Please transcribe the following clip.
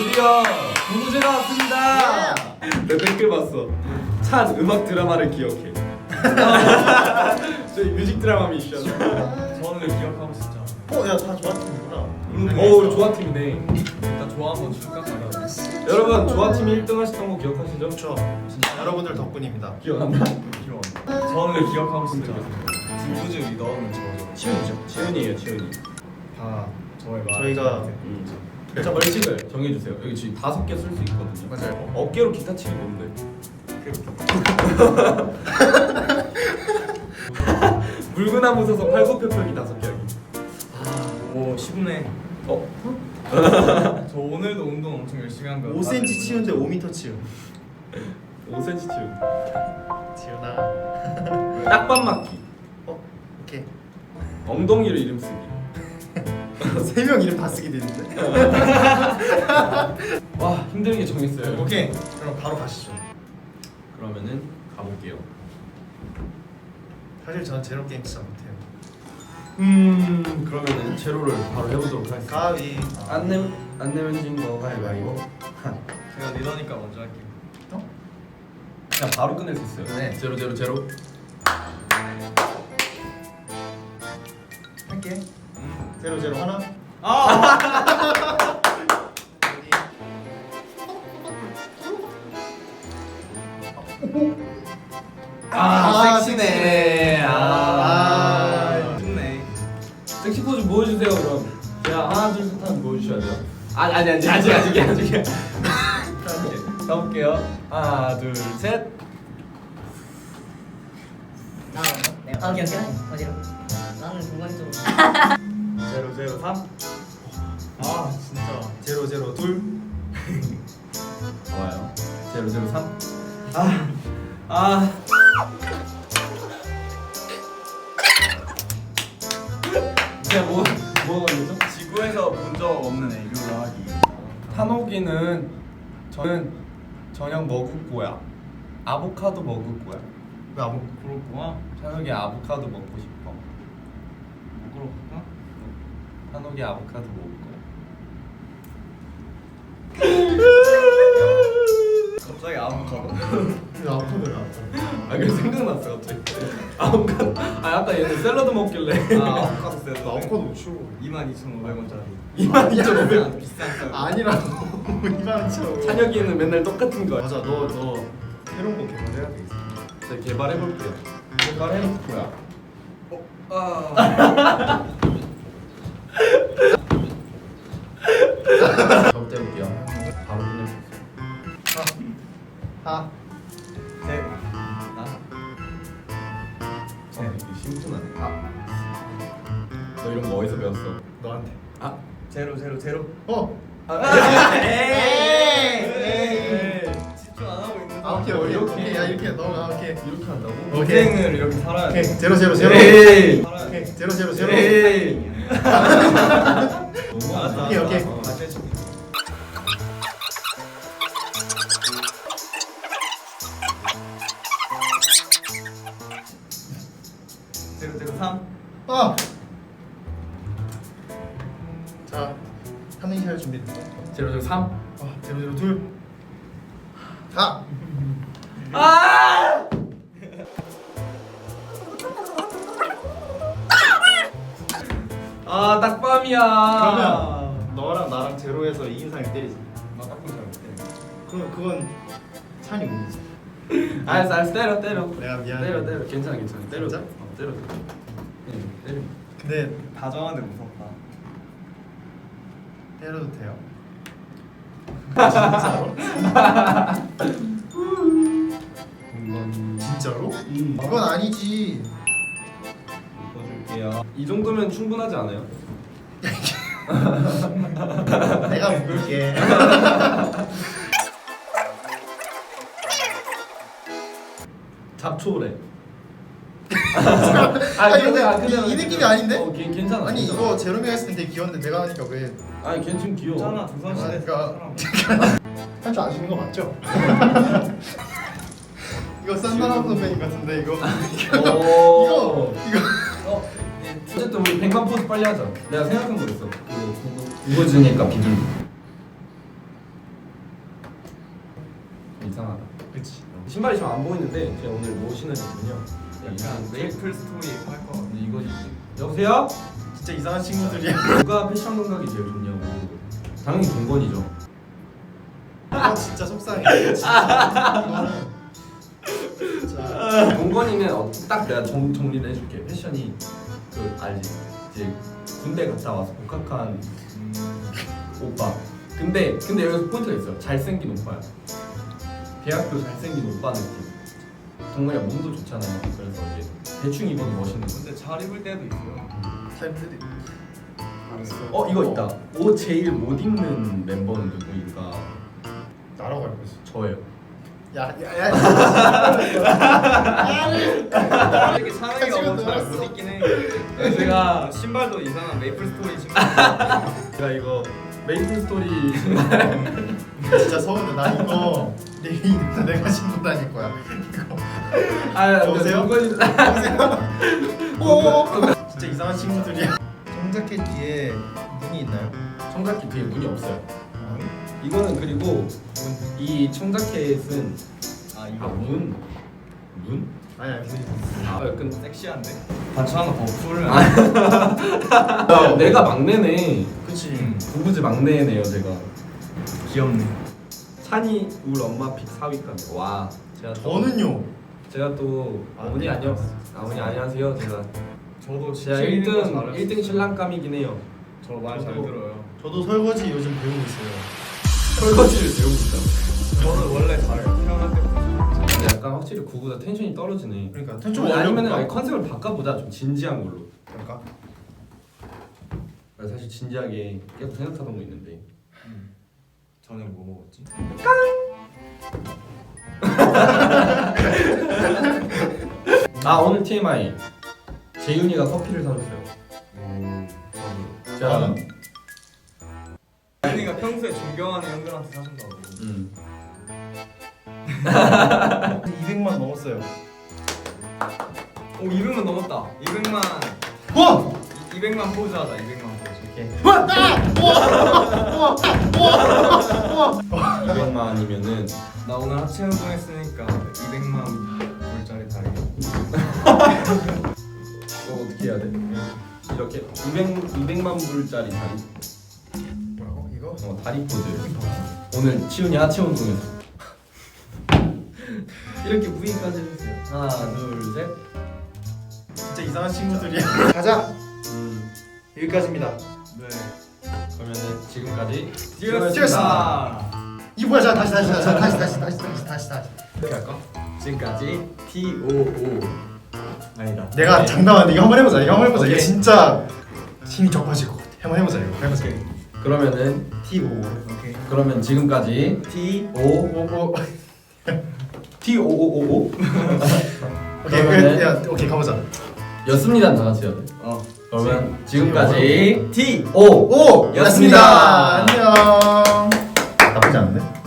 드디어 구구제가 왔습니다. 내 댓글 봤어. 찬 음악 드라마를 기억해. 저희 뮤직 드라마 미션. 저는 기억하고 싶죠. 어, 야, 다 좋았구나. 오 좋아 팀이네. 일단 좋아 한번 줄까 가요. 여러분 좋아 팀이 1등 하셨던 거 기억하시죠? 그렇죠. 진짜 여러분들 덕분입니다. 기억 안 나? 귀여워. 저는 기억하고 싶죠. 김수지 리더는 저죠. 치훈이죠. 지훈이에요 지훈이. 다 저의 말. 저희가 음. 자 벌칙을 정해주세요. 여기 지금 다섯 개 쓸 수 있거든요. 맞아요. 어깨로 기타 치기 뭔데? 물구나무 서서 팔굽혀펴기 다섯 개 하기. 오 쉽네. 어? 저 오늘도 운동 엄청 열심히 한 거예요. 5cm 치운데 5m 치운. 5cm 치운. 지훈아. 딱밤 맞기. 어, 오케이. 엉덩이로 이름 쓰기. 세 명 이름 다 쓰게 되는데. 와 힘들게 정했어요. 오케이. 그럼 바로 가시죠. 그러면은 가볼게요. 사실 저는 제로 게임 진짜 못해요. 음 그러면은 제로를 바로 해보도록 하겠습니다. 가위. 안 내면 안 내면 진거 가위바위보. 제가 리더니까 먼저 할게요. 그냥 바로 끝낼 수 있어요. 네. 제로 제로 제로. 제로 제로 하나. 아, 아, 아 섹시네. 아, 아. 아. 쉽네. 섹시 포즈 보여주세요 그럼. 자 하나 둘 셋 하면 보여주셔야 돼요. 아 아니 아니 아직 아직 아직이야. 볼게요. 하나 둘 셋. 나 네, 어디 어디 어디로? 나는 공간 좀 003? 아 진짜 아, 002? 좋아요 003? 아, 아. 제가 뭐, 뭐 하는 거죠? 지구에서 본 적 없는 애교를 하기 탄옥이는 저는 저녁 먹을 거야 아보카도 먹을 거야 왜 아보 그럴 거야? 탄옥이 아보카도 먹고 싶어 찬욱이 아보카도 먹을 거야. 갑자기 아무것도. 왜 아프더라. 아 그래 생각났어 갑자기. 아보카도. 아 아까 얘는 샐러드 먹길래. 아 아무것도 세. 나 아무것도 못 치워. 22,500원짜리. 22,500원. 비싼 거. 아니라고. 이만 쳐. 찬혁이는 맨날 똑같은 거야. 맞아, 너 너 새로운 거 개발해야 되겠어. 제가 개발해 볼게요. 개발해 볼 거야. 아. 아. 제로 제로 제로. 어. 에이. 에이. 집중 안 하고 있는. 아 오케이 오케이 오케이 야 이렇게 너가 오케이. 이렇게 한다고? 오케이. 인생을 이렇게 살아야 오케이 돼. 제로 제로 제로. 에이. 오케이 제로 제로 제로. 에이. 너무 알았어, 오케이, 오케이. 003 아, 002 아! 아! 아 딱밤이야. 그러면 너랑 나랑 제로에서 2인상이 때리지. 막 딱밤 잘못 때리지. 그럼 그건 찬이 운이지. 아, 알았어 때려 때려. 내가 미안해. 때려 때려. 괜찮아 괜찮아. 때려. 진짜? 어, 때려 때려. 응, 때려. 근데 다정한데 무섭다. 때려도 돼요? 진짜로? 음. 그건 아니지. 묶어줄게요. 이 정도면 충분하지 않아요? 내가 묶을게. 잡초래. 아니, 근데- 근데 근데- 이- 이 느낌이 아닌데? 어, 괜- 괜찮아. 아니 괜찮아. 이거 제로미가 했을 때 되게 귀여운데 내가 하니까 왜? 아니 걔 지금 귀여워. 있잖아 조선시대 그러니까- 사람. 할줄 아시는 거 맞죠? 이거 싼나람 선배님 같은데 이거. 오. 이거 이거. 어, 어쨌든 우리 백만 포즈 빨리 하자. 내가 생각한 거 있어. 그거 주니까 비둘기. 이상하다. 그치. 신발이 지금 안 보이는데 제가 오늘 뭐 신었냐면요. 약간 메이플 스토리 할거 같아. 이거지. 여보세요? 진짜 이상한 친구들이야. 누가 패션 감각이 제일 좋냐고. 당연히 동건이죠. 아 진짜 속상해. 진짜. 이거는 진짜. 동건이는 어, 딱 내가 정, 정리를 해줄게. 패션이 그 알지? 이제 군대 갔다 와서 복학한 오빠. 근데 근데 여기서 포인트가 있어. 잘생긴 오빠야. 대학교 잘생긴 오빠 느낌. 동건이가 몸도 좋잖아요. 대충 입어도 멋있는 거. 근데 잘 입을 때도 있어요. 팬들이. 알았어. 어 이거 있다. 옷 제일 못 입는 멤버는 누구인가? 나라고 알고 있어. 저예요. 야야야. 솔직히 사랑이가 찍어도 너무 잘못 알았어. 입긴 해. 제가 신발도 이상한 메이플 스토리 신발. 제가 이거 메이플 스토리 진짜 서운해. 나 이거 내일 내가 신고 다닐 거야. 이거. 아 여보세요? 동건이 오. 진짜 이상한 친구들이야. 청자켓 뒤에 문이 있나요? 청자켓 뒤에 문이 없어요. 이거는 그리고 이 청자켓은 아아 이거 문? 문? 아니 아니 문이. 아 약간 섹시한데? 반찬 하나 더 풀면. 야, 내가 막내네. 그치. 음. 부부지 막내네요 제가. 귀엽네. 찬이 울 엄마 픽 4위까지. 와. 제가 또, 저는요. 제가 또 아, 어머니 네. 안녕. 어머니 안녕하세요. 제가 저도 제가 지키는 거 1등 잘했어요. 1등 신랑감이긴 해요. 저말 잘 저도. 들어요. 저도 설거지 요즘 배우고 있어요. 설거지를 배우고 있다. 저는 원래 잘해요. 태어날 때부터. 근데 약간 확실히 구구다 텐션이 떨어지네. 그러니까 좀 텐션 아니면? 아예 컨셉을 바꿔보자. 좀 진지한 걸로. 그럴까? 나 사실 진지하게 계속 생각하던 거 있는데. 저녁 뭐 먹었지? 아 오늘 TMI. 재윤이가 커피를 사줬어요. 제가 나는? 아니가 평소에 존경하는 형들한테 사준다고. 음. 200만 넘었어요. 오 200만 넘었다. 200만. 와! 200만 포즈 하자. 200만 포즈. 와! 아! 200만이면은 나 오늘 하체 운동했으니까 200만 불짜리 다리. 이거 어떻게 해야 돼? 이렇게 200 200만 불짜리 다리. 뭐라고? 이거? 어 다리 포즈. 오늘 치훈이 하체 운동했어. 이렇게 V까지 해주세요. 하나 둘 셋. 진짜 이상한 친구들이야. 가자. 음. 여기까지입니다. 네. 그러면은 지금까지. 이 뭐야? 자 다시 다시 다시 다시 다시 다시 다시 다시 다시. 이렇게 할까? 지금까지 T O O 아니다. 내가 장담하는데 이거 한번 해보자. 이거 한번 해보자. 오케이. 진짜 힘이 적어질 것 같아. 한번 해보자 이거. 해보자. 그러면은 T O 오케이. 그러면 지금까지 T O O O. T O O O O 오케이 그러면은- 그, 야 오케이 가보자. 였습니다 다 같이 해야 돼. 어. 그러면 지금까지 T O O였습니다. 안녕. 나쁘지 않은데?